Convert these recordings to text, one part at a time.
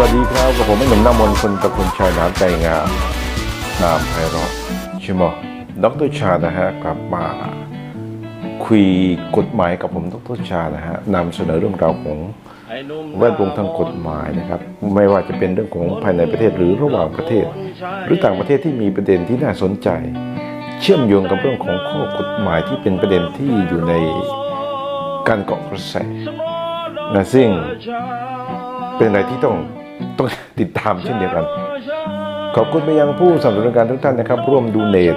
วัสดีครับกับผมไอ้หนุ่มน้ามนต์คนตะคุณชายน้ำใจงามนามไพเราะช่ไหมดรชานะฮะกลับมาคุยกฎหมายกับผมดรชานะฮะนำเสนอเรื่องราวของแวดวงทางกฎหมายนะครับ ไม่ว่าจะเป็นเรื่องของภายในประเทศหรือระหว่างประเทศ หรือต่างประเทศที่มีประเด็นที่น่าสนใจ เชื่อมโยงกับเรื่องของข้อกฎหมายที่เป็นประเด็นที่อยู่ในการเกาะกระแสนะซึ่งเป็นอะไรที่ต้อง ต้องติดตามเช่นเดียวกัน ขอบคุณไปยังผู้สนับสนุนการทุกท่านนะครับ ร่วมดูเนต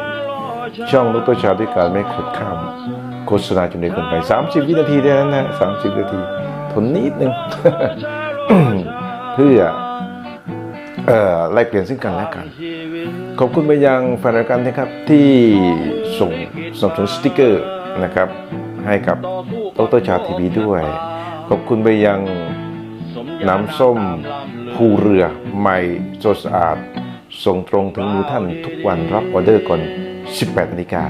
ช่องนุตโตชาด้วยการไม่ขดข้ามโฆษณาจนเด็กเกินไป 30 วินาทีเท่านั้นนะ30นาที ทนนิดนึง เพื่ออไล่เปลี่ยนซึ่งกันและกัน ขอบคุณไปยังแฟนรายการนะครับที่ส่งสนับสนุนสติกเกอร์นะครับ ให้กับดรชาทีวีด้วย ขอบคุณไปยังน้ำส้ม ภูเรือใหม่สดสะอาด ส่งตรงถึงมือท่านทุกวันรับออเดอร์ก่อน 18นาฬิกา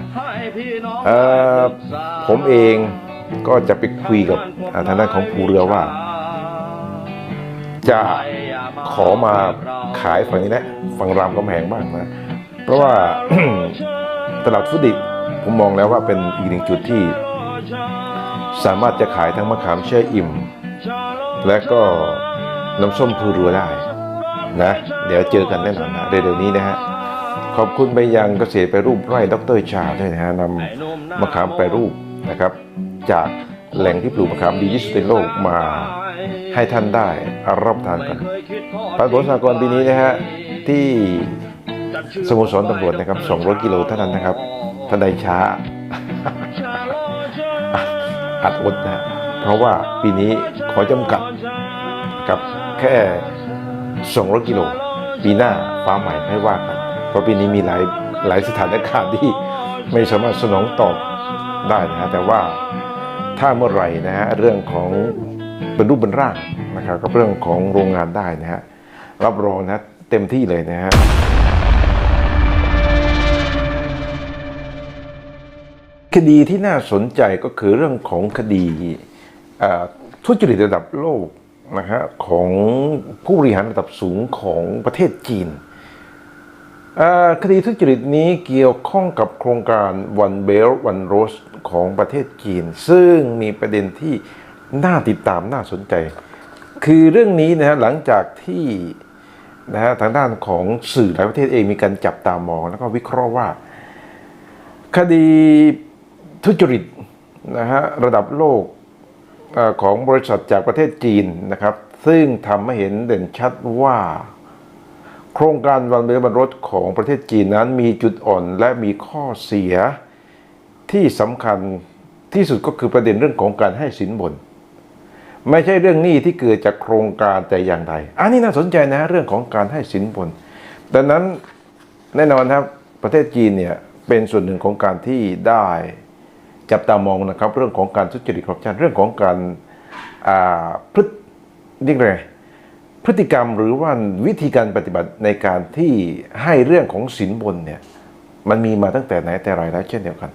ผมเองก็จะไปคุยกับทางด้านของภูเรือว่า จะขอมาขายฝั่งนี้นะ ฝั่งรามกำแหงบ้างนะ เพราะว่าตลาดฟุตดิบผมมองแล้วว่าเป็นอีกหนึ่งจุดที่ สามารถจะขายทั้งมะขามแช่อิ่ม และก็ น้ำส้มพูรัวได้นะ เดี๋ยวเจอกันแน่นอนนะเร็วๆนี้นะฮะขอบคุณไปยังเกษตรไปรูปไร่ดรชาด้วยนะฮะนำมะขามไปรูปนะครับ จากแหล่งที่ปลูกมะขามดีที่สุดในโลกมาให้ท่านได้รับประทานกันปรากฏสากรปีนี้นะฮะที่สโมสรตำรวจนะครับ 200 กิโลเท่านั้นนะครับท่านใดช้าอัดอดนะฮะเพราะว่าปีนี้ขอจำกัดกับ แค่ 200กิโลปีหน้าฟ้าใหม่ให้ว่ากันเพราะปีนี้มีหลายหลายสถานการณ์ที่ไม่สามารถสนองตอบได้นะฮะแต่ว่าถ้าเมื่อไหร่นะฮะเรื่องของเป็นรูปเป็นร่างนะครับกับเรื่องของโรงงานได้นะฮะรับรองนะเต็มที่เลยนะฮะคดีที่น่าสนใจก็คือเรื่องของคดีทุจริตระดับโลก นะฮะของผู้บริหารระดับสูงของประเทศจีนคดีทุจริตนี้เกี่ยวข้องกับโครงการ One Belt One Road ของประเทศจีน ซึ่งมีประเด็นที่น่าติดตามน่าสนใจ คือเรื่องนี้นะฮะหลังจากที่นะฮะทางด้านของสื่อหลายประเทศเองมีการจับตามอง แล้วก็วิเคราะห์ว่า คดีทุจริตนะฮะระดับโลก ของบริษัทจากประเทศจีนนะครับ ซึ่งทำให้เห็นเด่นชัดว่า โครงการวันเรือบนรถของประเทศจีนนั้นมีจุดอ่อนและมีข้อเสียที่สำคัญที่สุดก็คือประเด็นเรื่องของการให้สินบน ไม่ใช่เรื่องหนี้ที่เกิดจากโครงการแต่อย่างใดอันนี้น่าสนใจนะเรื่องของการให้สินบนดังนั้นแน่นอนครับประเทศจีนเนี่ยเป็นส่วนหนึ่งของการที่ได้ จับตามองนะครับ เรื่องของการทุจริตคอร์รัปชันเรื่องของการพฤติเรียกไงพฤติกรรมหรือว่าวิธีการปฏิบัติในการที่ให้เรื่องของสินบนเนี่ยมันมีมาตั้งแต่ไหนแต่ไรแล้วเช่นเดียวกัน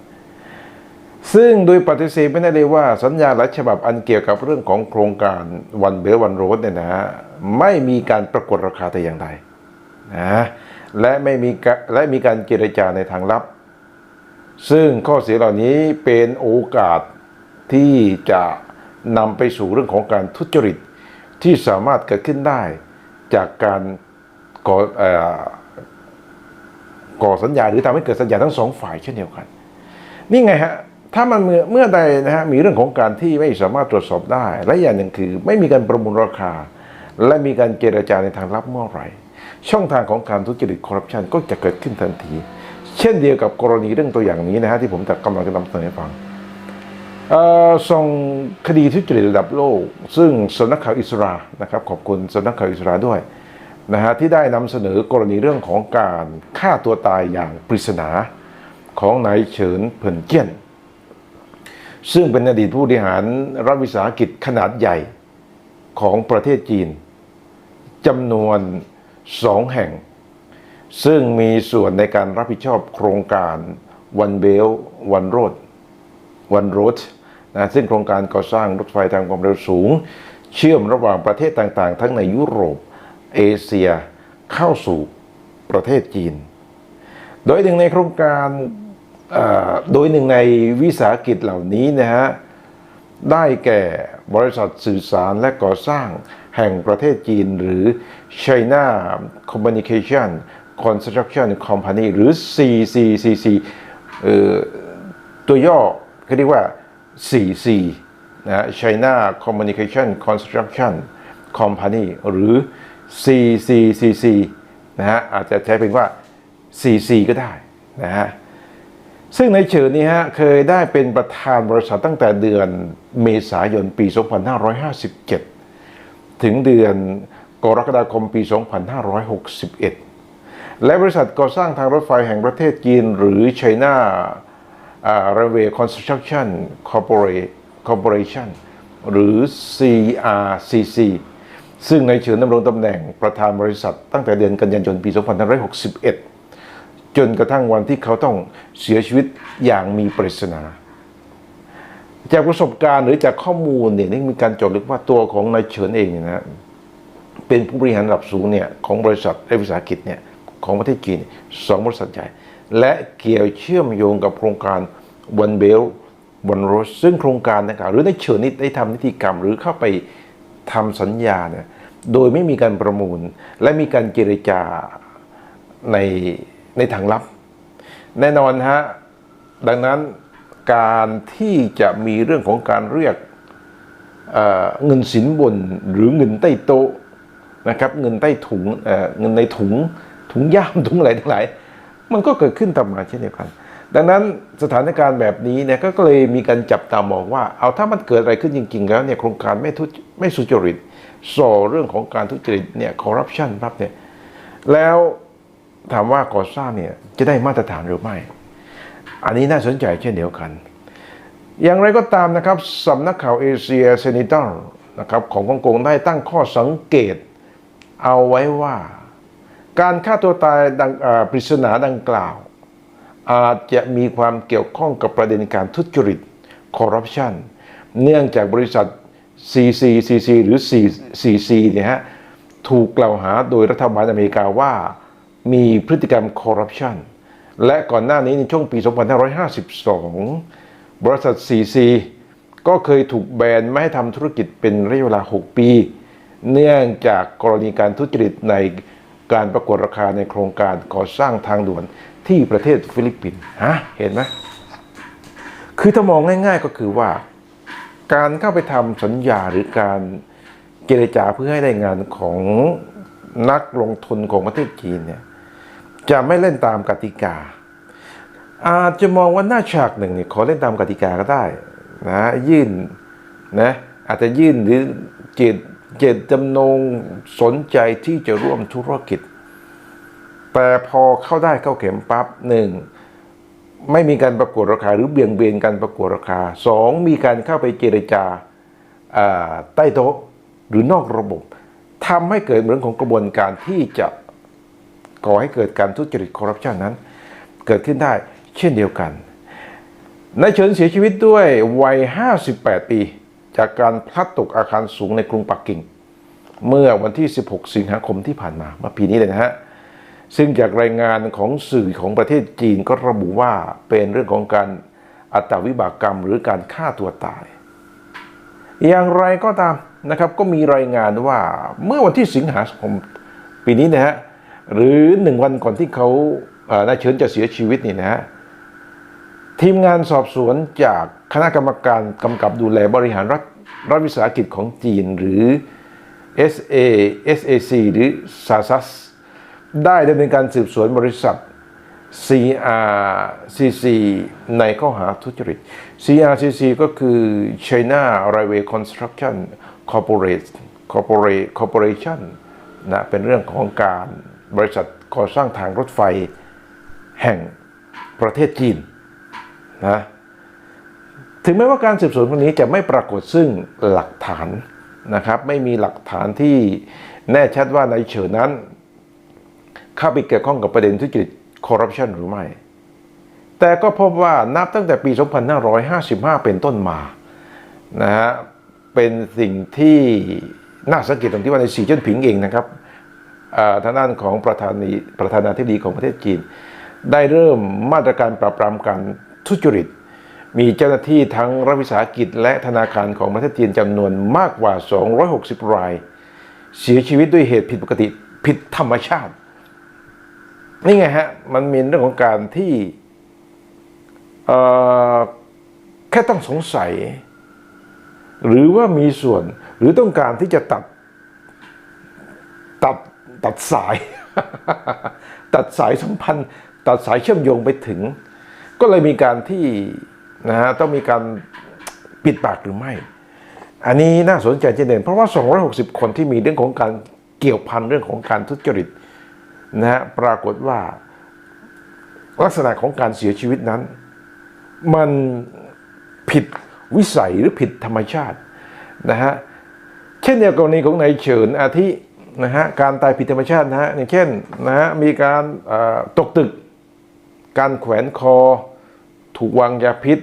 ซึ่งโดยปฏิเสธไม่ได้เลยว่าสัญญาหลายฉบับอันเกี่ยวกับเรื่องของโครงการวันเบลวันโรดเนี่ยนะฮะไม่มีการประกวดราคาแต่อย่างใดนะและไม่มีและมีการเจรจาในทางลับ ซึ่งข้อเสียเหล่านี้เป็นโอกาสที่จะนำไปสู่เรื่องของการทุจริตที่สามารถเกิดขึ้นได้จากการก่อก่อสัญญาหรือทำให้เกิดสัญญาทั้งสองฝ่ายเช่นเดียวกัน นี่ไงฮะถ้ามันเมื่อเมื่อใดนะฮะมีเรื่องของการที่ไม่สามารถตรวจสอบได้ และอย่างหนึ่งคือ ไม่มีการประมูลราคา และมีการเจรจาในทางลับเมื่อไหร่ ช่องทางของการทุจริตคอร์รัปชันก็จะเกิดขึ้นทันที ช่นเดียวกับกรณีเรื่องตัวอย่างนี้นะฮะที่ผมจะกำลังจะนำเสนอให้ฟังส่งคดีทุจริตระดับโลก ซึ่งสำนักข่าวอิสรานะครับขอบคุณสำนักข่าวอิสราด้วยนะฮะที่ได้นำเสนอกรณีเรื่องของการฆ่าตัวตายอย่างปริศนาของนายเฉินเผินเจี้ยน ซึ่งเป็นอดีตผู้บริหารรัฐวิสาหกิจขนาดใหญ่ของประเทศจีนจำนวนสองแห่ง ซึ่งมีส่วนในการรับผิดชอบโครงการ One Belt One Road One Road นะซึ่งโครงการก่อสร้างรถไฟทางความเร็วสูง เชื่อมระหว่างประเทศต่างๆ ทั้งในยุโรป เอเชีย เข้าสู่ประเทศจีน โดยหนึ่งในโครงการโดยหนึ่งในวิสาหกิจเหล่านี้นะฮะได้แก่บริษัทสื่อสารและก่อสร้างแห่งประเทศจีนหรือ China Communication Construction Company หรือ CCCC ออตัวย่อเขาเรียกว่า 4C นะ China Communication Construction Company หรือ CCCC นะฮะอาจจะใช้เป็นว่า CC ก็ได้นะฮะซึ่งในเฉินนี้ฮะเคยได้เป็นประธานบริษัทตั้งแต่เดือนเมษายนปี 2557 ถึงเดือนกรกฎาคมปี 2561 และบริษัทก่อสร้างทางรถไฟแห่งประเทศจีน หรือ China Railway Construction Corporation หรือ CRCC ซึ่งในเฉินดำรงตำแหน่งประธานบริษัทตั้งแต่เดือนกันยายนปี 2561 จนกระทั่งวันที่เขาต้องเสียชีวิตอย่างมีปริศนา จากประสบการณ์หรือจากข้อมูลเนี่ยนี่มีการจดลึกว่าตัวของนายเฉินเองเนี่ยนะเป็นผู้บริหารระดับสูงเนี่ยของบริษัทและวิสาหกิจเนี่ย ของประเทศจีนสองบริษัทใหญ่ และเกี่ยวเชื่อมโยงกับโครงการ One Belt One Road ซึ่งโครงการดังกล่าวหรือในเฉินนี่ได้ทำนิติกรรมหรือเข้าไปทำสัญญาเนี่ยโดยไม่มีการประมูล และมีการเจรจาในในทางลับ แน่นอนฮะดังนั้นการที่จะมีเรื่องของการเรียกเเงินสินบนหรือเงินใต้โต๊ะนะครับเงินใต้ถุงเเงินในถุง ถุงย่ามถุงอะไรทั้งหลายมันก็เกิดขึ้นตามมาเช่นเดียวกัน ดังนั้นสถานการณ์แบบนี้เนี่ยก็เลยมีการจับตามองว่า เอาถ้ามันเกิดอะไรขึ้นจริง ๆ แล้วเนี่ยโครงการไม่ทุจไม่สุจริตส่อเรื่องของการทุจริตเนี่ยคอร์รัปชันครับเนี่ยแล้วถามว่าก่อสร้างเนี่ยจะได้มาตรฐานหรือไม่ อันนี้น่าสนใจเช่นเดียวกัน อย่างไรก็ตามนะครับสำนักข่าวเอเชียเซนิตัลนะครับของฮ่องกงได้ตั้งข้อสังเกตเอาไว้ว่า การฆ่าตัวตายดังปริศนาดังกล่าว อาจจะมีความเกี่ยวข้องกับประเด็นการทุจริตคอร์รัปชันเนื่องจากบริษัท CCCC หรือ CCC เนี่ยฮะถูกกล่าวหาโดยรัฐบาลอเมริกาว่ามีพฤติกรรมคอร์รัปชันและก่อนหน้านี้ในช่วงปี 2552 บริษัท CC ก็เคยถูกแบนไม่ให้ทำธุรกิจเป็นระยะเวลา 6 ปี เนื่องจากกรณีการทุจริตใน การประกวดราคาในโครงการก่อสร้างทางด่วนที่ประเทศฟิลิปปินส์ฮะเห็นไหมคือถ้ามองง่าย ๆก็คือว่า การเข้าไปทำสัญญาหรือการเจรจาเพื่อให้ได้งานของนักลงทุนของประเทศจีนเนี่ยจะไม่เล่นตามกติกา อาจจะมองว่าหน้าฉากหนึ่งเนี่ยขอเล่นตามกติกาก็ได้นะยื่นนะอาจจะยื่นหรือเจต เจตจำนงสนใจที่จะร่วมธุรกิจ แต่พอเข้าได้เข้าเข็มปั๊บหนึ่งไม่มีการประกวดราคาหรือเบี่ยงเบนการประกวดราคาสองมีการเข้าไปเจรจาใต้โต๊ะหรือนอกระบบทำให้เกิดเรื่องของกระบวนการที่จะก่อให้เกิดการทุจริตคอร์รัปชันนั้น เกิดขึ้นได้เช่นเดียวกันนายเฉินเสียชีวิตด้วยวัย 58 ปี จากการพลัดตกอาคารสูงในกรุงปักกิ่ง เมื่อวันที่ 16 สิงหาคมที่ผ่านมาเมื่อปีนี้เลยนะฮะซึ่งจากรายงานของสื่อของประเทศจีนก็ระบุว่าเป็นเรื่องของการอัตวิบากกรรมหรือการฆ่าตัวตาย อย่างไรก็ตามนะครับก็มีรายงานว่าเมื่อวันที่สิงหาคมปีนี้นะฮะหรือหนึ่งวันก่อนที่เขาอ่อนายเฉินจะเสียชีวิตนี่นะฮะ ทีมงานสอบสวนจากคณะกรรมการกำกับดูแลบริหารรัฐรัฐวิสาหกิจของจีนหรือ SA SAC หรือ SASAS ได้ดำเนินการสืบสวนบริษัท CRCC ในข้อหาทุจริต CRCC ก็คือ China Railway Construction Corporate Corporate Corporation นะเป็นเรื่องของการบริษัทก่อสร้างทางรถไฟแห่งประเทศจีน นะถึงแม้ว่าการสืบสวนครั้งนี้จะไม่ปรากฏซึ่งหลักฐานนะครับ ไม่มีหลักฐานที่แน่ชัดว่านายเฉินนั้น เข้าไปเกี่ยวข้องกับประเด็นทุจริตคอร์รัปชันหรือไม่ แต่ก็พบว่านับตั้งแต่ปี 2555 เป็นต้นมานะฮะเป็นสิ่งที่น่าสังเกตตรงที่ว่าในสีเจิ้นผิงเองนะครับอ่าทางด้านของประธานีประธานาธิบดีของประเทศจีน ได้เริ่มมาตรการปราบปรามการ ทุจริต มีเจ้าหน้าที่ทั้งรัฐวิสาหกิจและธนาคารของประเทศจีนจำนวนมากกว่า 260 ราย เสียชีวิตด้วยเหตุผิดปกติผิดธรรมชาติ นี่ไงฮะ มันมีเรื่องของการที่เอ่อแค่ต้องสงสัย หรือว่ามีส่วนหรือต้องการที่จะตัดตัดตัดสาย ตัดสายสัมพันธ์ ตัดสายเชื่อมโยงไปถึง ก็เลยมีการที่นะฮะต้องมีการปิดปากหรือไม่ อันนี้น่าสนใจเจนเด่นเพราะว่า 260 คนที่มีเรื่องของการเกี่ยวพันเรื่องของการทุจริตนะฮะปรากฏว่าลักษณะของการเสียชีวิตนั้น มันผิดวิสัยหรือผิดธรรมชาตินะฮะเช่นเดียวกับกรณีของนายเฉินอาทินะฮะการตายผิดธรรมชาตินะฮะอย่างเช่นนะฮะมีการตกตึก การแขวนคอ ถูกวางยาพิษ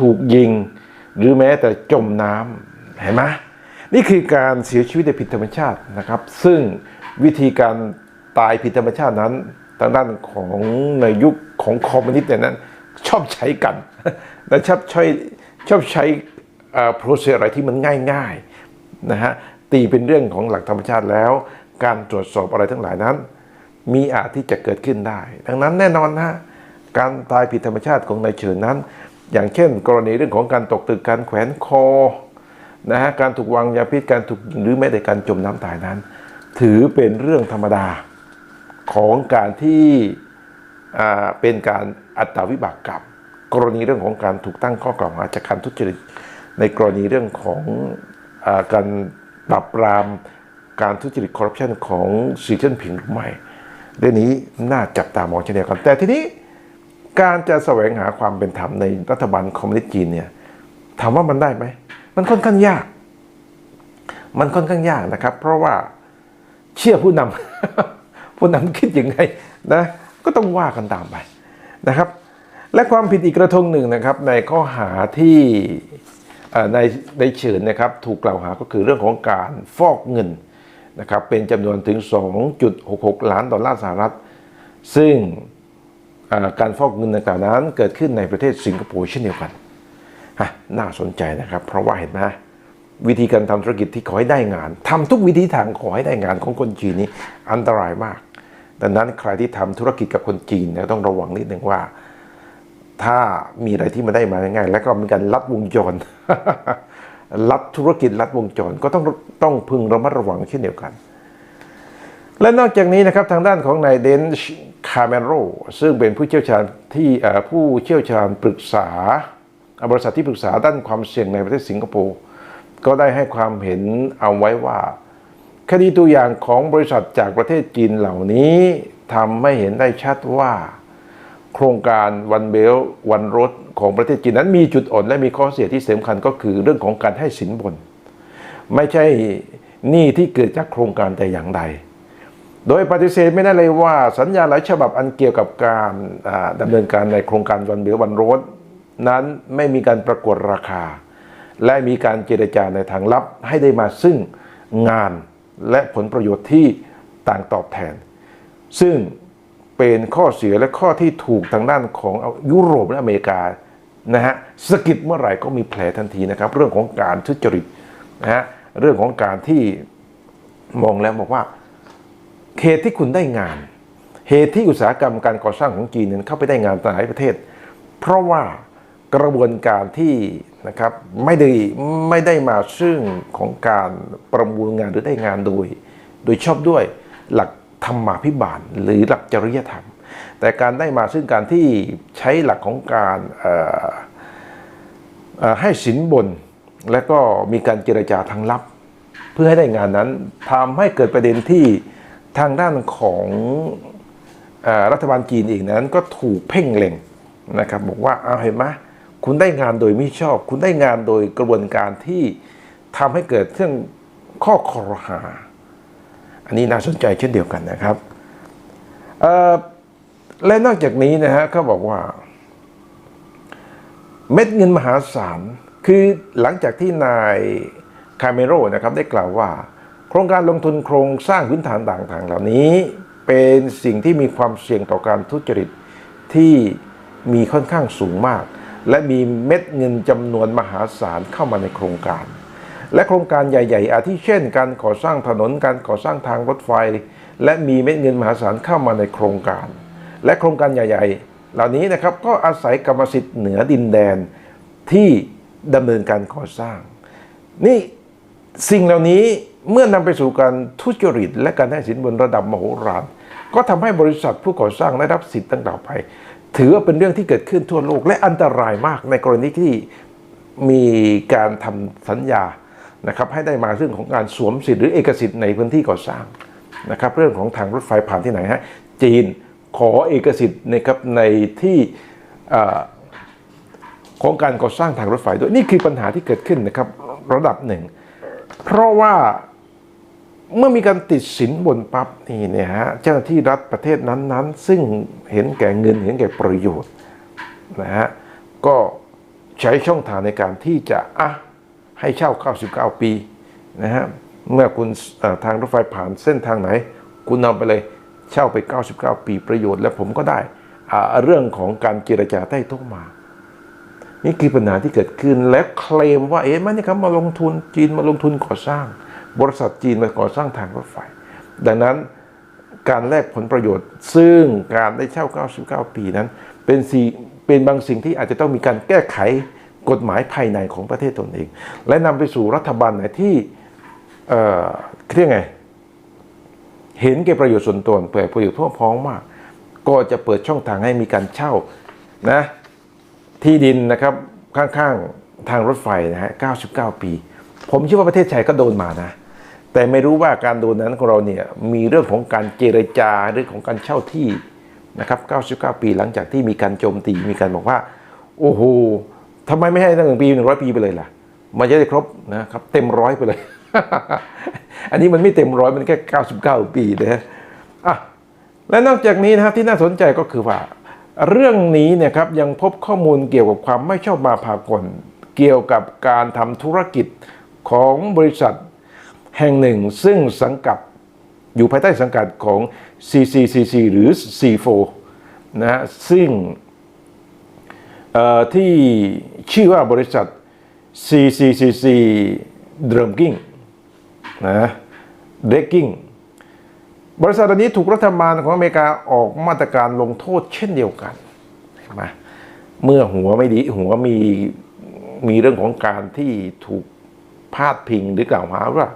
ถูกยิง หรือแม้แต่จมน้ำเห็นไหมนี่คือการเสียชีวิตโดยผิดธรรมชาตินะครับ ซึ่งวิธีการตายผิดธรรมชาตินั้นทางด้านของในยุคของคอมมิวนิสต์เนี่ยนั้น ชอบใช้กันและชอบใช้ชอบใช้โปรเซสอะไรที่มันง่ายๆนะฮะตีเป็นเรื่องของหลักธรรมชาติแล้ว การตรวจสอบอะไรทั้งหลายนั้น มีอาจที่จะเกิดขึ้นได้ ดังนั้นแน่นอนนะฮะ การตายผิดธรรมชาติของนายเฉินนั้น อย่างเช่น กรณีเรื่องของการตกตึกการแขวนคอนะฮะการถูกวางยาพิษการถูกหรือแม้แต่การจมน้ำตายนั้น ถือเป็นเรื่องธรรมดาของการที่อ่าเป็นการอัตวิบากกรรมกรณีเรื่องของการถูกตั้งข้อกล่าวหาจากการทุจริตในกรณีเรื่องของอาการปราบปรามการทุจริตคอร์รัปชันของสีจิ้นผิงหรือไม่เรื่องนี้น่าจับตามองเช่นเดียวกันแต่ทีนี้ การจะแสวงหาความเป็นธรรมในรัฐบาลคอมมิวนิสต์จีนเนี่ยถามว่ามันได้ไหม มันค่อนข้างยาก มันค่อนข้างยากนะครับ เพราะว่าเชื่อผู้นำผู้นำคิดยังไงนะก็ต้องว่ากันตามไปนะครับ และความผิดอีกกระทงหนึ่งนะครับ ในข้อหาที่ในในเฉินนะครับ ถูกกล่าวหาก็คือเรื่องของการฟอกเงินนะครับ เป็นจำนวนถึง 2.66 ล้านดอลลาร์สหรัฐ ซึ่ง การฟอกเงินต่างๆนั้น เกิดขึ้นในประเทศสิงคโปร์เช่นเดียวกันน่าสนใจนะครับ เพราะว่าเห็นไหมวิธีการทำธุรกิจที่ขอให้ได้งานทำทุกวิธีทางขอให้ได้งานของคนจีนนี้อันตรายมาก ดังนั้นใครที่ทำธุรกิจกับคนจีนเนี่ยต้องระวังนิดหนึ่งว่า ถ้ามีอะไรที่มาได้มาง่ายๆแล้วก็มีการลัดวงจรลัดธุรกิจลัดวงจรก็ต้องต้องพึงระมัดระวังเช่นเดียวกัน และนอกจากนี้นะครับทางด้านของนายเดนช์คาเมโรซึ่งเป็นผู้เชี่ยวชาญที่ผู้เชี่ยวชาญปรึกษา บริษัทที่ปรึกษาด้านความเสี่ยงในประเทศสิงคโปร์ก็ได้ให้ความเห็นเอาไว้ว่า คดีตัวอย่างของบริษัทจากประเทศจีนเหล่านี้ทำให้เห็นได้ชัดว่า โครงการวันเบลวันรถของประเทศจีนนั้นมีจุดอ่อนและมีข้อเสียที่สำคัญก็คือเรื่องของการให้สินบน ไม่ใช่หนี้ที่เกิดจากโครงการแต่อย่างใด โดยปฏิเสธไม่ได้เลยว่าสัญญาหลายฉบับอันเกี่ยวกับการอ่าดำเนินการในโครงการวันเบลวันรถนั้นไม่มีการประกวดราคา และมีการเจรจาในทางลับให้ได้มาซึ่งงานและผลประโยชน์ที่ต่างตอบแทน ซึ่งเป็นข้อเสียและข้อที่ถูกทางด้านของยุโรปและอเมริกานะฮะสะกิดเมื่อไหร่ก็มีแผลทันทีนะครับ เรื่องของการทุจริตนะฮะเรื่องของการที่มองแล้วบอกว่า เหตุที่คุณได้งาน เหตุที่อุตสาหกรรมการก่อสร้างของจีนเนี่ยเข้าไปได้งานต่างประเทศ เพราะว่ากระบวนการที่นะครับไม่ได้ไม่ได้มาซึ่งของการประมูลงานหรือได้งานโดย โดยชอบด้วยหลักธรรมาภิบาลหรือหลักจริยธรรม แต่การได้มาซึ่งการที่ใช้หลักของการให้สินบน และก็มีการเจรจาทางลับ เพื่อให้ได้งานนั้นทำให้เกิดประเด็นที่ ทางด้านของอรัฐบาลจีนเองนั้นก็ถูกเพ่งเล็งนะครับบอกว่าเอาเห็นไหมคุณได้งานโดยไม่ชอบ คุณได้งานโดยกระบวนการที่ทำให้เกิดเรื่องข้อคอรหา อันนี้น่าสนใจเช่นเดียวกันนะครับและนอกจากนี้นะฮะเขาบอกว่า เม็ดเงินมหาศาล คือหลังจากที่นายคาเมโรนะครับได้กล่าวว่า โครงการลงทุนโครงสร้างพื้นฐานต่างๆ เหล่านี้เป็นสิ่งที่มีความเสี่ยงต่อการทุจริตที่มีค่อนข้างสูงมาก และมีเม็ดเงินจำนวนมหาศาลเข้ามาในโครงการ และโครงการใหญ่ ๆ อาทิเช่น การก่อสร้างถนนการก่อสร้างทางรถไฟ และมีเม็ดเงินมหาศาลเข้ามาในโครงการ และโครงการใหญ่ ๆ เหล่านี้นะครับก็อาศัยกรรมสิทธิ์เหนือดินแดนที่ดำเนินการก่อสร้าง นี่สิ่งเหล่านี้ เมื่อนำไปสู่การทุจริต และการให้สินบนระดับมโหฬารก็ทำให้บริษัทผู้ก่อสร้างได้รับสิทธิ์ต่างๆไป ถือว่าเป็นเรื่องที่เกิดขึ้นทั่วโลก และอันตรายมากในกรณีที่มีการทำสัญญานะครับให้ได้มาเรื่องของการสวมสิทธิ์หรือเอกสิทธิ์ในพื้นที่ก่อสร้างนะครับเรื่องของทางรถไฟผ่านที่ไหนฮะจีนขอเอกสิทธิ์นะครับในที่ของการก่อสร้างทางรถไฟด้วยนี่คือปัญหาที่เกิดขึ้นนะครับระดับหนึ่ง เพราะว่า เมื่อมีการติดสินบนปั๊บนี่เนี่ยฮะเจ้าหน้าที่รัฐประเทศนั้นๆ ซึ่งเห็นแก่เงินเห็นแก่ประโยชน์นะฮะก็ใช้ช่องทางในการที่จะอะให้เช่า99ปีนะฮะเมื่อคุณทางรถไฟผ่านเส้นทางไหน คุณนำไปเลยเช่าไป 99 ปีประโยชน์ และผมก็ได้อ่าเรื่องของการเจรจาใต้โต๊ะมา นี่คือปัญหาที่เกิดขึ้นและเคลมว่าเอ๊ะมันนี่ครับมาลงทุนจีนมาลงทุนก่อสร้าง บริษัทจีนมาก่อสร้างทางรถไฟ ดังนั้นการแลกผลประโยชน์ ซึ่งการได้เช่า 99 ปีนั้น เป็นสีเป็นบางสิ่งที่อาจจะต้องมีการแก้ไขกฎหมายภายในของประเทศตนเอง และนำไปสู่รัฐบาลไหนที่เอ่อเรียกไง เห็นแก่ประโยชน์ส่วนตนเปิดประโยชน์ทั่วพ้องมาก ก็จะเปิดช่องทางให้มีการเช่านะที่ดินนะครับข้างๆทางรถไฟนะฮะ 99 ปี ผมเชื่อว่าประเทศไทยก็โดนมานะ แต่ไม่รู้ว่าการโดนนั้นของเราเนี่ยมีเรื่องของการเจรจาเรื่องของการเช่าที่นะครับ 99 ปีหลังจากที่มีการโจมตีมีการบอกว่า โอ้โหทำไมไม่ให้ตั้งหนึ่งปีหนึ่งร้อยปีไปเลยล่ะ มันจะได้ครบนะครับ เต็มร้อยไปเลย อันนี้มันไม่เต็มร้อยมันแค่ 99 ปีนะฮะอะและนอกจากนี้นะครับที่น่าสนใจก็คือว่า เรื่องนี้เนี่ยครับยังพบข้อมูลเกี่ยวกับความไม่ชอบมาพากลเกี่ยวกับการทำธุรกิจของบริษัท แห่งหนึ่ง ซึ่งสังกัดอยู่ภายใต้สังกัดของ CCCC หรือ C4 นะฮะซึ่งที่ชื่อว่าบริษัท CCCC d r u m k i n g นะ d r e k i n g บริษัทอันนี้ถูกรัฐบาลของอเมริกาออกมาตรการลงโทษเช่นเดียวกันเห็นไหมเมื่อหัวไม่ดีหัวมีมีเรื่องของการที่ถูกพาดพิงหรือกล่าวหาว่า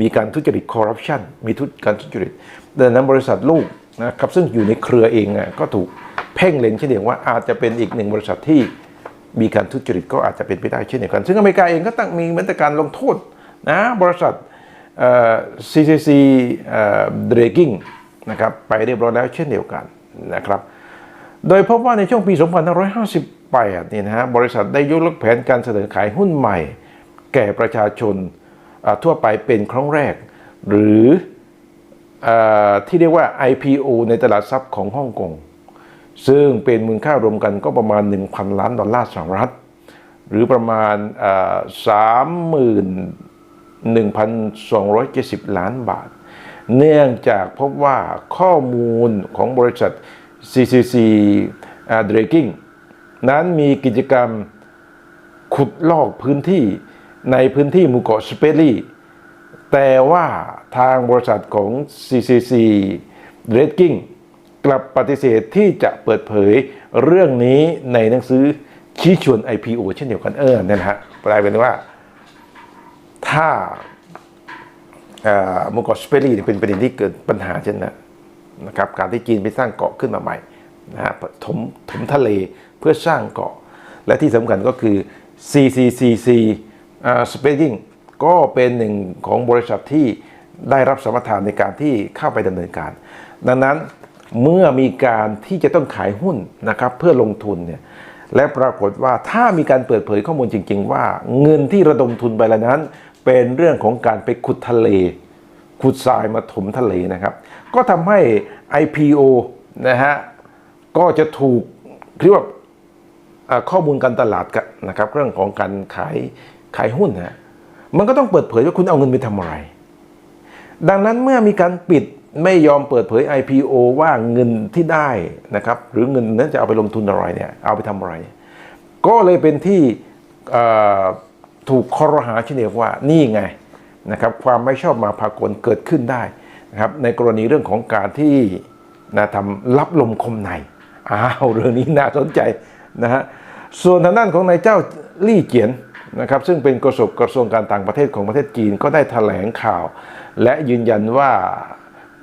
มีการทุจริตคอร์รัปชันมีทุจการทุจริตดังนั้นบริษัทลูกนะครับซึ่งอยู่ในเครือเองอะก็ถูกเพ่งเล็งเช่นเดียวว่าอาจจะเป็นอีกหนึ่งบริษัทที่มีการทุจริตก็อาจจะเป็นไปได้เช่นเดียวกัน ซึ่งอเมริกาเองก็ตั้งมีมาตรการลงโทษนะบริษัทเอ่อ CCC เอ่อ Dragging นะครับไปเรียบร้อยแล้วเช่นเดียวกันนะครับโดยพบว่าในช่วงปี 2558นี่ยนะฮะบริษัทได้ยกเลิกแผนการเสนอขายหุ้นใหม่ แก่ประชาชน ทั่วไปเป็นครั้งแรก หรืออที่เรียกว่า IPO ในตลาดทรัพย์ของฮ่องกงซึ่งเป็นมูลค่ารวมกันก็ประมาณ 1,000 ล้านดอลลาร์สหรัฐ หรือประมาณสามหมื่น1,270 ล้านบาท เนื่องจากพบว่าข้อมูลของบริษัท CCC d r a g i n g นั้นมีกิจกรรมขุดลอกพื้นที่ ในพื้นที่หมู่เกาะสเปรี่แต่ว่าทางบริษัทของ CCC d r a g i n g กลับปฏิเสธที่จะเปิดเผยเรื่องนี้ในหนังสือชี้ชวน IPO เช่นเดียวกันเออนั่นะฮะกลายเป็นว่าถ้าหมู่เกาะสเปรลี่เป็นประเด็นที่เกิดปัญหาเช่นนั้นนะครับการที่จีนไปสร้างเกาะขึ้นมาใหม่นะฮะถมถมทะเลเพื่อสร้างเกาะ และที่สำคัญก็คือ CCCC อ่า Spreading ก็เป็นหนึ่งของบริษัทที่ได้รับสมรทานในการที่เข้าไปดำเนินการ ดังนั้นเมื่อมีการที่จะต้องขายหุ้นนะครับเพื่อลงทุนเนี่ยและปรากฏว่าถ้ามีการเปิดเผยข้อมูลจริง ๆ ว่าเงินที่ระดมทุนไปแล้วนั้น เป็นเรื่องของการไปขุดทะเล ขุดทรายมาถมทะเลนะครับ ก็ทำให้ IPO นะฮะก็จะถูกเรียกว่าอ่าข้อมูลการตลาดกันนะครับ เรื่องของการขาย ขายหุ้นนะมันก็ต้องเปิดเผยว่าคุณเอาเงินไปทำอะไร ดังนั้นเมื่อมีการปิดไม่ยอมเปิดเผย IPO ว่าเงินที่ได้นะครับ หรือเงินนั้นจะเอาไปลงทุนอะไรเนี่ยเอาไปทำอะไร ก็เลยเป็นที่ถูกคอรหาเช่นเดียวว่านี่ไงนะครับความไม่ชอบมาพากลเกิดขึ้นได้นะครับในกรณีเรื่องของการที่นะทำรับลมคมในอ้าวเรื่องนี้น่าสนใจนะฮะส่วนทางด้านของนายเจ้าลี่เจียน นะครับซึ่งเป็นโฆษกกระทรวงการต่างประเทศของประเทศจีนก็ได้แถลงข่าว และยืนยันว่า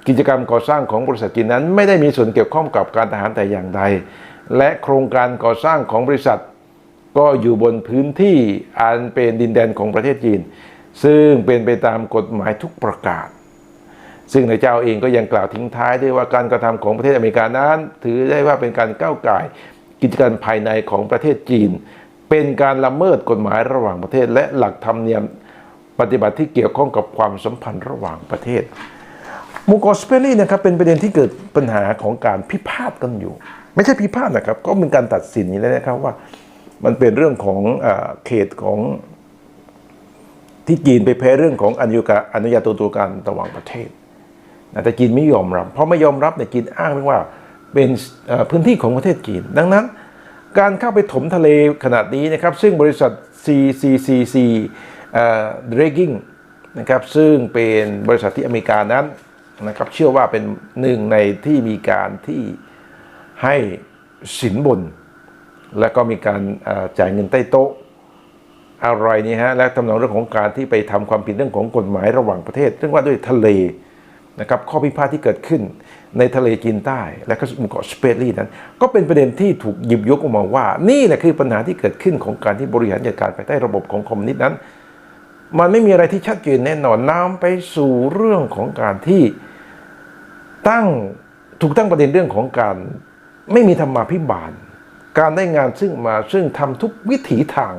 กิจกรรมก่อสร้างของบริษัทจีนนั้น ไม่ได้มีส่วนเกี่ยวข้องกับการทหารแต่อย่างใด และโครงการก่อสร้างของบริษัท ก็อยู่บนพื้นที่อันเป็นดินแดนของประเทศจีน ซึ่งเป็นไปตามกฎหมายทุกประกาศ ซึ่งนายเจ้าเองก็ยังกล่าวทิ้งท้ายด้วยว่าการกระทำของประเทศอเมริกานั้น ถือได้ว่าเป็นการก้าวไก่กิจการภายในของประเทศจีน เป็นการละเมิดกฎหมายระหว่างประเทศ และหลักธรรมเนียมปฏิบัติที่เกี่ยวข้องกับความสัมพันธ์ระหว่างประเทศมูกอสเปรี่นะครับเป็นประเด็นที่เกิดปัญหาของการพิพาทกันอยู่ ไม่ใช่พิพาทนะครับ ก็เป็นการตัดสินนี้แล้วนะครับว่า มันเป็นเรื่องของเอเขตของที่จีนไปแพ้เรื่องของอนุญาอนุญาโตตุการระหว่างประเทศแต่จีนไม่ยอมรับ เพราะไม่ยอมรับเนี่ยจีนอ้างว่าเป็นพื้นที่ของประเทศจีน ดังนั้น การเข้าไปถมทะเลขนาดนี้นะครับ ซึ่งบริษัท CCCC Dredging นะครับ ซึ่งเป็นบริษัทที่อเมริกานั้นนะครับ เชื่อว่าเป็นหนึ่งในที่มีการที่ให้สินบน แล้วก็มีการจ่ายเงินใต้โต๊ะอะไรนี่ฮะ และทำนองเรื่องของการที่ไปทำความผิดเรื่องของกฎหมายระหว่างประเทศซึ่องว่าด้วยทะเลนะครับ ข้อพิพาทที่เกิดขึ้น ในทะเลจีนใต้ และก็หมู่เกาะสเปรลี่นั้น ก็เป็นประเด็นที่ถูกหยิบยกออกมาว่า นี่แหละคือปัญหาที่เกิดขึ้นของการที่บริหารจัดการภายใต้ระบบของคอมมิวนิสต์นั้น มันไม่มีอะไรที่ชัดเจนแน่นอนนำไปสู่เรื่องของการที่ตั้งถูกตั้งประเด็นเรื่องของการไม่มีธรรมาภิบาล การได้งานซึ่งมาซึ่งทำทุกวิถีทาง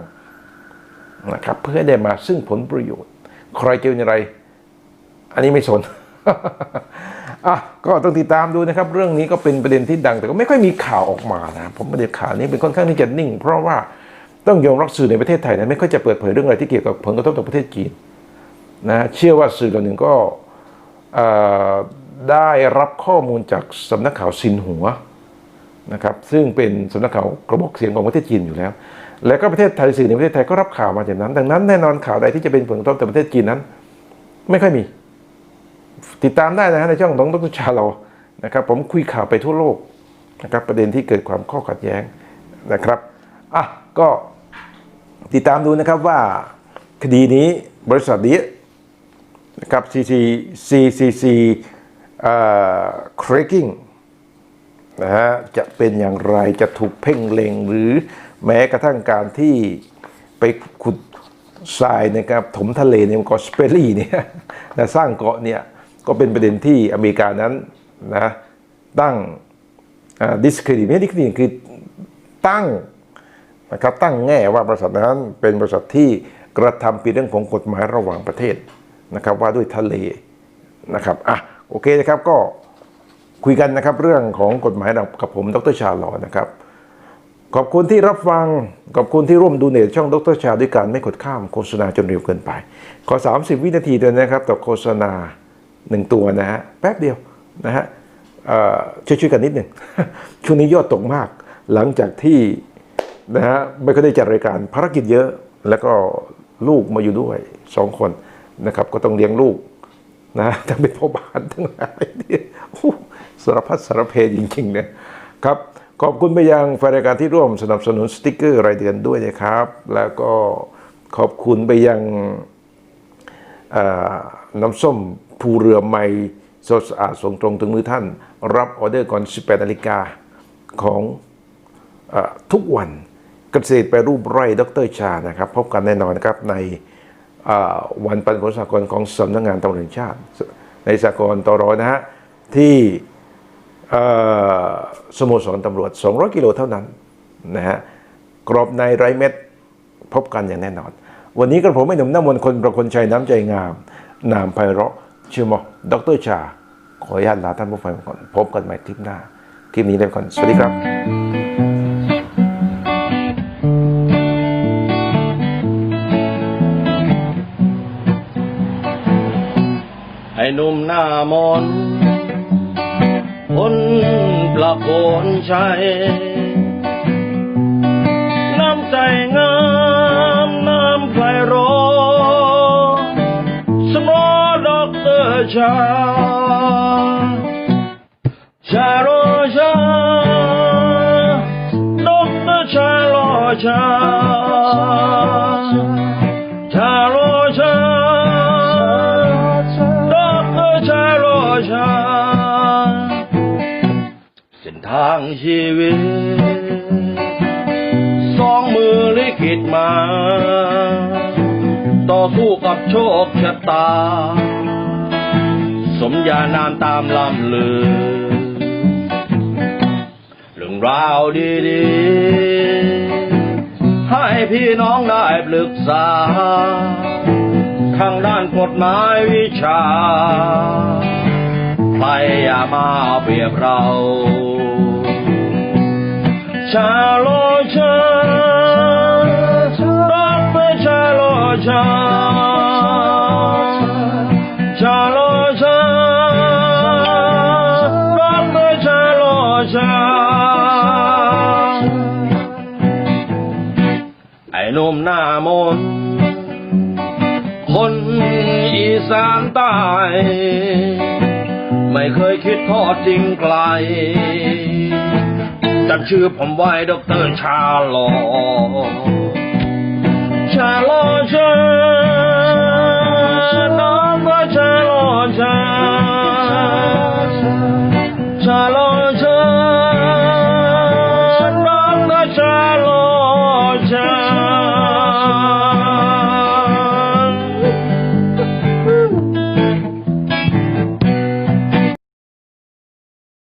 นะครับเพื่อให้ได้มาซึ่งผลประโยชน์ ใครจะเป็นอะไร อันนี้ไม่สน อะก็ต้องติดตามดูนะครับ เรื่องนี้ก็เป็นประเด็นที่ดัง แต่ก็ไม่ค่อยมีข่าวออกมานะผมประเด็นข่าวนี้เป็นค่อนข้างที่จะนิ่ง เพราะว่าต้องยอมรับสื่อในประเทศไทยนะไม่ค่อยจะเปิดเผยเรื่องอะไรที่เกี่ยวกับผลกระทบต่อประเทศจีนนะเชื่อว่าสื่อเหล่านึงก็ได้รับข้อมูลจากสำนักข่าวซินหัวนะครับซึ่งเป็นสำนักข่าวกระบอกเสียงของประเทศจีนอยู่แล้ว และก็ประเทศไทยสื่อในประเทศไทยก็รับข่าวมาจากนั้น ดังนั้นแน่นอนข่าวใดที่จะเป็นผลกระทบต่อประเทศจีนนั้น ไม่ค่อยมี ติดตามได้นะฮะในช่องของดรชาเรานะครับ ผมคุยข่าวไปทั่วโลกนะครับประเด็นที่เกิดความข้อขัดแย้งนะครับอะก็ติดตามดูนะครับว่าคดีนี้บริษัทนี้นะครับ CC CCC เอ่อ cracking นะฮะจะเป็นอย่างไรจะถูกเพ่งเล็งหรือแม้กระทั่งการที่ไปขุดทรายนะครับถมทะเลในเกาะสเปรี่เนี่ยนะสร้างเกาะเนี่ย ก็เป็นประเด็นที่อเมริกานั้นนะตั้งดิสเครดิตไม่ใช่ดิสเครดิตคือตั้งนะครับตั้งแง่ว่าบริษัทนั้นเป็นบริษัทที่กระทำผิดเรื่องของกฎหมายระหว่างประเทศนะครับว่าด้วยทะเลนะครับอะโอเคนะครับก็คุยกันนะครับเรื่องของกฎหมายกับผมดรชาลอนะครับขอบคุณที่รับฟัง ขอบคุณที่ร่วมดูเนตช่องดรชาด้วยการไม่กดข้ามโฆษณาจนเร็วเกินไป ขอ 30 วินาทีเดียวนะครับ ต่อโฆษณา หนึ่งตัวนะฮะแป๊บเดียวนะฮะช่วยๆกันนิดหนึ่งช่วงนี้ยอดตกมาก หลังจากที่นะฮะไม่ค่อยได้จัดรายการภารกิจเยอะแล้วก็ลูกมาอยู่ด้วยสองคนนะครับ ก็ต้องเลี้ยงลูกนะทั้งเป็นพ่อบ้านทั้งอะไรเนี่ยสารพัดสารเพจริงๆเนี่ยครับขอบคุณไปยังแฟนรายการที่ร่วมสนับสนุนสติกเกอร์รายเดือนด้วยนะครับ แล้วก็ขอบคุณไปยังน้ำส้ม ภูเรือไม่สดสะอาดส่งตรงถึงมือท่าน รับออเดอร์ก่อน 18นาฬิกาของอทุกวันเกษตรแปรูปไร่ดรชานะครับ พบกันแน่นอนนะครับในวันปันผลสากลของสำนักงานตำรวจแห่งชาติ ในสากลตรอนะฮะที่สโมสรตำรวจ 200 กิโลเท่านั้นนะฮะกรอบในไรเม็ดพบกันอย่างแน่นอน วันนี้กระผมไม่หนุ่มน้ำมนต์คนประคนชัยน้ำใจงาม นามไพเราะ ชื่อมอดรชา ขออนุญาตลาท่านผู้ฟังก่อน พบกันใหม่ทริปหน้าคลิปนี้ได้ก่อน สวัสดีครับไอ้หนุ่มหน้ามนคนประโคนชัย น้ำใจงาม น้ำใครรอส เตอร์ชาชาโรชาดอกเตอร์ชาโรชาชาโรชาดอกเตอร์ชาโรชาเส้นทางชีวิตสองมือลิขิตมา ต่อสู้กับโชคชะตา มญานามตามลำลือ เรื่องราวดีๆ ให้พี่น้องได้ปรึกษาข้างด้านกฎหมายวิชา ใครอย่ามาเปรียบเราชาโลชารักไปชาโลชา ชาไอ้นุ่มหน้ามน คนอีสานใต้ไม่เคยคิดทอดทิ้งไกลจำชื่อผมไว้ดอกเตอรชาลอ ชาลอชาน้องก็ชาลอชา